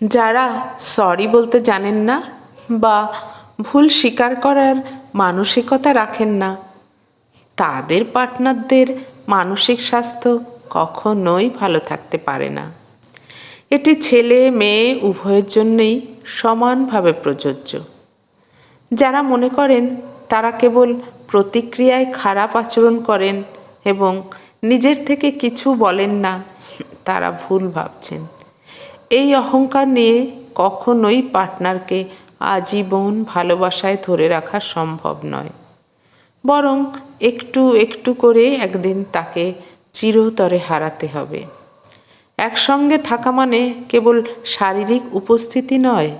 যারা সরি বলতে জানেন না বা ভুল স্বীকার করার মানসিকতা রাখেন না, তাদের পার্টনারদের মানসিক স্বাস্থ্য কখনোই ভালো থাকতে পারে না। এটি ছেলে, মেয়ে উভয়ের জন্যই সমানভাবে প্রযোজ্য। যারা মনে করেন তারা কেবল প্রতিক্রিয়ায় খারাপ আচরণ করেন এবং নিজের থেকে কিছু বলেন না, তারা ভুল ভাবছেন। এই অহংকার নিয়ে কখনোই পার্টনারকে আজীবন ভালোবাসায় ধরে রাখা সম্ভব নয়। বরং একটু একটু করে একদিন তাকে চিরতরে হারাতে হবে। একসঙ্গে থাকা মানে কেবল শারীরিক উপস্থিতি নয়,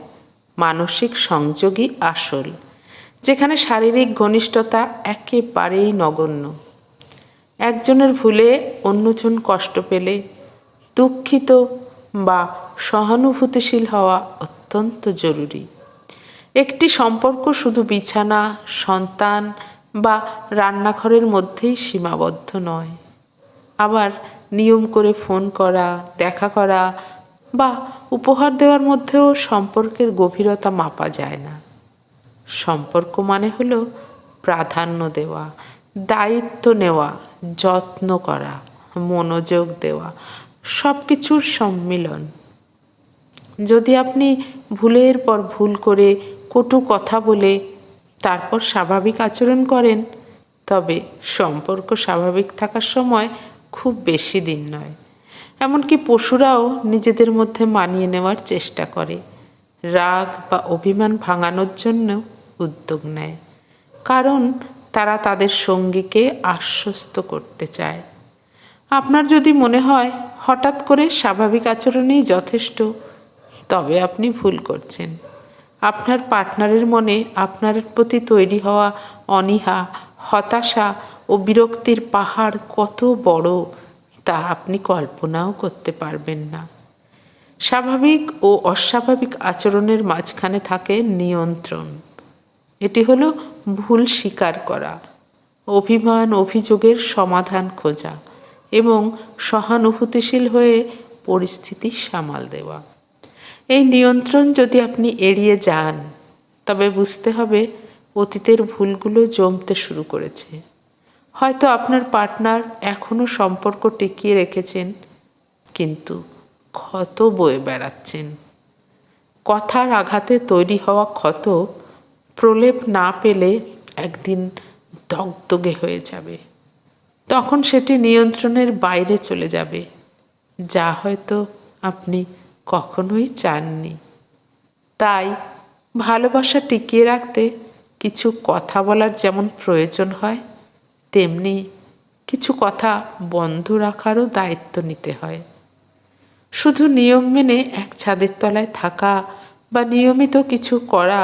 মানসিক সংযোগই আসল, যেখানে শারীরিক ঘনিষ্ঠতা একেবারেই নগণ্য। একজনের ভুলে অন্যজন কষ্ট পেলে দুঃখিত বা সহানুভূতিশীল হওয়া অত্যন্ত জরুরি। একটি সম্পর্ক শুধু বিছানা, সন্তান বা রান্নাঘরের মধ্যেই সীমাবদ্ধ নয়। আবার নিয়ম করে ফোন করা, দেখা করা বা উপহার দেওয়ার মধ্যেও সম্পর্কের গভীরতা মাপা যায় না। সম্পর্ক মানে হলো প্রাধান্য দেওয়া, দায়িত্ব নেওয়া, যত্ন করা, মনোযোগ দেওয়া সব কিছুর সম্মিলন। যদি আপনি ভুলের পর ভুল করে কটু কথা বলে তারপর স্বাভাবিক আচরণ করেন, তবে সম্পর্ক স্বাভাবিক থাকার সময় খুব বেশি দিন নয়। এমনকি পশুরাও নিজেদের মধ্যে মানিয়ে নেওয়ার চেষ্টা করে। রাগ বা অভিমান ভাঙানোর জন্য উদ্যোগ নেয়। কারণ তারা তাদের সঙ্গীকে আশ্বস্ত করতে চায়। আপনার যদি মনে হয় হঠাৎ করে স্বাভাবিক আচরণেই যথেষ্ট, তবে আপনি ভুল করছেন। আপনার পার্টনারের মনে আপনার প্রতি তৈরি হওয়া অনীহা, হতাশা ও বিরক্তির পাহাড় কত বড়, তা আপনি কল্পনাও করতে পারবেন না। স্বাভাবিক ও অস্বাভাবিক আচরণের মাঝখানে থাকে নিয়ন্ত্রণ। এটি হলো ভুল স্বীকার করা, অভিমান, অভিযোগের সমাধান খোঁজা। এবং সহানুভূতিশীল হয়ে পরিস্থিতি সামাল দেওয়া। এই নিয়ন্ত্রণ যদি আপনি এড়িয়ে যান, তবে বুঝতে হবে অতীতের ভুলগুলো জমতে শুরু করেছে। হয়তো আপনার পার্টনার এখনও সম্পর্ক টিকিয়ে রেখেছেন, কিন্তু ক্ষত বয়ে বেড়াচ্ছেন। কথার আঘাতে তৈরি হওয়া ক্ষত প্রলেপ না পেলে একদিন দগদগে হয়ে যাবে। তখন সেটি নিয়ন্ত্রণের বাইরে চলে যাবে, যা হয়তো আপনি কখনোই চাননি। তাই ভালোবাসা টিকিয়ে রাখতে কিছু কথা বলার যেমন প্রয়োজন হয়, তেমনি কিছু কথা বন্ধ রাখারও দায়িত্ব নিতে হয়। শুধু নিয়ম মেনে এক ছাদের তলায় থাকা বা নিয়মিত কিছু করা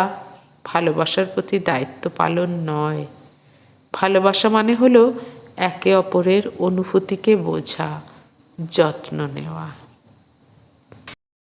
ভালোবাসার প্রতি দায়িত্ব পালন নয়। ভালোবাসা মানে হলো একে অপরের অনুভূতিকে বোঝা যত্ন নেওয়া।